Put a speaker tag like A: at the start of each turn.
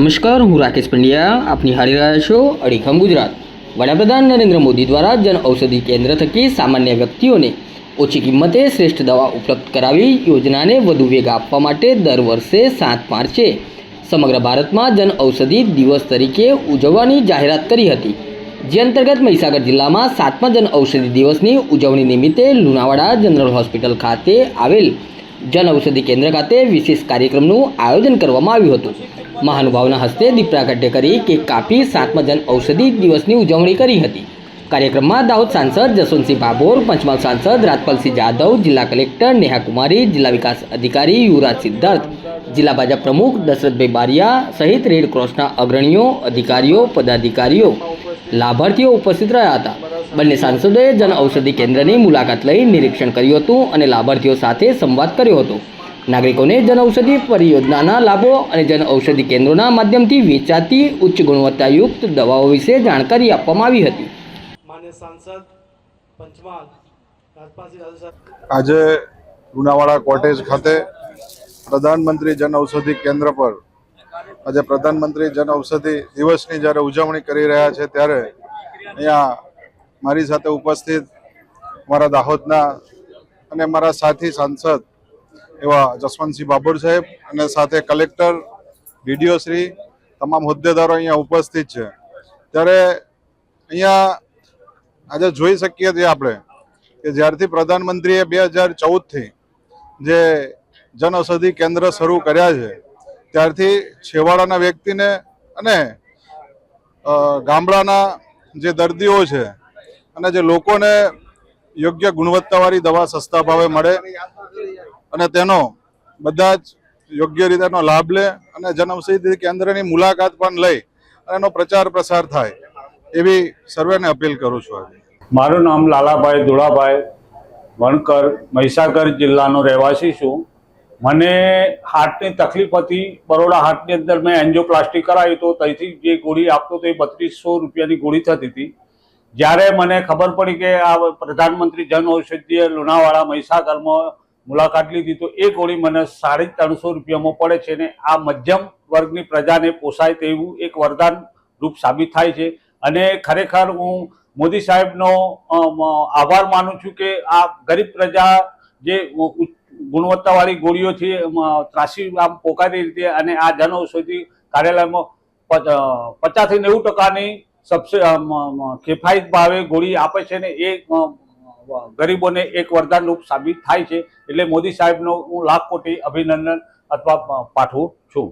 A: નમસ્કાર, હું રાકેશ પંડ્યા. આપ નિહાળી રહ્યા છો અડીખમ ગુજરાત. વડાપ્રધાન નરેન્દ્ર મોદી દ્વારા જન ઔષધિ કેન્દ્ર થકી સામાન્ય વ્યક્તિઓને ઓછી કિંમતે શ્રેષ્ઠ દવા ઉપલબ્ધ કરાવી યોજનાને વધુ વેગ આપવા માટે દર વર્ષે સાત માર્ચે સમગ્ર ભારતમાં જન ઔષધિ દિવસ તરીકે ઉજવવાની જાહેરાત કરી હતી. જે અંતર્ગત મહીસાગર જિલ્લામાં સાતમા જન ઔષધિ દિવસની ઉજવણી નિમિત્તે લુણાવાડા જનરલ હોસ્પિટલ ખાતે આવેલ જન ઔષધિ કેન્દ્ર ખાતે વિશેષ કાર્યક્રમનું આયોજન કરવામાં આવ્યું હતું. મહાનુભાવના હસ્તે દીપ પ્રાગટ્ય કરી કેક કાપી સાતમા જન ઔષધિ દિવસની ઉજવણી કરી હતી. કાર્યક્રમમાં દાહોદ સાંસદ જસવંતસિંહ ભાભોર, પંચમહાલ સાંસદ રાજપાલસિંહ જાદવ જિલ્લા કલેક્ટર નેહા કુમારી જિલ્લા વિકાસ અધિકારી યુવરાજ સિદ્ધાર્થ, જિલ્લા ભાજપ પ્રમુખ દશરથભાઈ બારિયા સહિત રેડ ક્રોસના અગ્રણીઓ, અધિકારીઓ, પદાધિકારીઓ, લાભાર્થીઓ ઉપસ્થિત રહ્યા હતા. બંને સાંસદોએ જન ઔષધિ કેન્દ્રની મુલાકાત લઈ નિરીક્ષણ કર્યું હતું અને લાભાર્થીઓ સાથે સંવાદ કર્યો હતો. નાગરિકોને જન ઔષધિ પરિયોજનાના લાભો અને જન ઔષધિ કેન્દ્રોના માધ્યમથી વેચાતી ઉચ્ચ ગુણવત્તાયુક્ત દવાઓ વિશે જાણકારી આપવામાં આવી હતી.
B: આજે લુણાવાડા કોટેજ ખાતે પ્રધાનમંત્રી જન ઔષધિ કેન્દ્ર પર આજે પ્રધાનમંત્રી જન ઔષધિ દિવસની જ્યારે ઉજવણી કરી રહ્યા છે ત્યારે અહીંયા મારી સાથે ઉપસ્થિત મારા દાહોદના અને મારા સાથી સાંસદ એવા જસવંતસિંહ બાબુર સાહેબ અને સાથે કલેક્ટર, ડીડીઓ શ્રી, તમામ હોદ્દેદારો અહીંયા ઉપસ્થિત છે. ત્યારે અહીંયા આજે જોઈ શકીએ છીએ આપણે કે જ્યારથી પ્રધાનમંત્રીએ બે હજાર ચૌદથી જે જન ઔષધિ કેન્દ્ર શરૂ કર્યા છે, ત્યારથી છેવાડાના વ્યક્તિને અને ગામડાના જે દર્દીઓ છે અને જે લોકોને યોગ્ય ગુણવત્તાવાળી દવા સસ્તા ભાવે મળે અને તેનો બધા જ યોગ્ય રીતેનો લાભ લે અને જનઔષધિ કેન્દ્રની મુલાકાત પણ લઈ અને એનો પ્રચાર પ્રસાર થાય એવી સર્વેને અપીલ કરું છું આજે.
C: મારું નામ લાલાભાઈ દુળાભાઈ વણકર મહીસાગર જિલ્લાનો રહેવાસી છું. મને હાર્ટની તકલીફ હતી. બરોડા હાર્ટની અંદર મેં એન્જિયોપ્લાસ્ટી કરાવી તો ત્યાંથી જે ગોળી આપતો તો એ બત્રીસો રૂપિયાની ગોળી થતી હતી. જ્યારે મને ખબર પડી કે આ પ્રધાનમંત્રી જન ઔષધિએ લુણાવાડા મહીસાગરમાં મુલાકાત લીધી, તો એ ગોળી મને સાડી ત્રણસો રૂપિયામાં પડે છે ને આ મધ્યમ વર્ગની પ્રજાને પોસાય તેવું એક વરદાન રૂપ સાબિત થાય છે. અને ખરેખર હું મોદી સાહેબનો આભાર માનું છું કે આ ગરીબ પ્રજા જે ગુણવત્તાવાળી ગોળીઓથી ત્રાસી આમ પોકારી રીતે અને આ જન ઔષધિ કાર્યાલયમાં પચાસથી નેવું ટકાની સબસે કિફાયત ભાવે ગોળી આપે છે ને એ ગરીબોને એક વરદાન રૂપ સાબિત થાય છે. એટલે મોદી સાહેબનો હું લાખ કોટી અભિનંદન અથવા પાઠવું છું.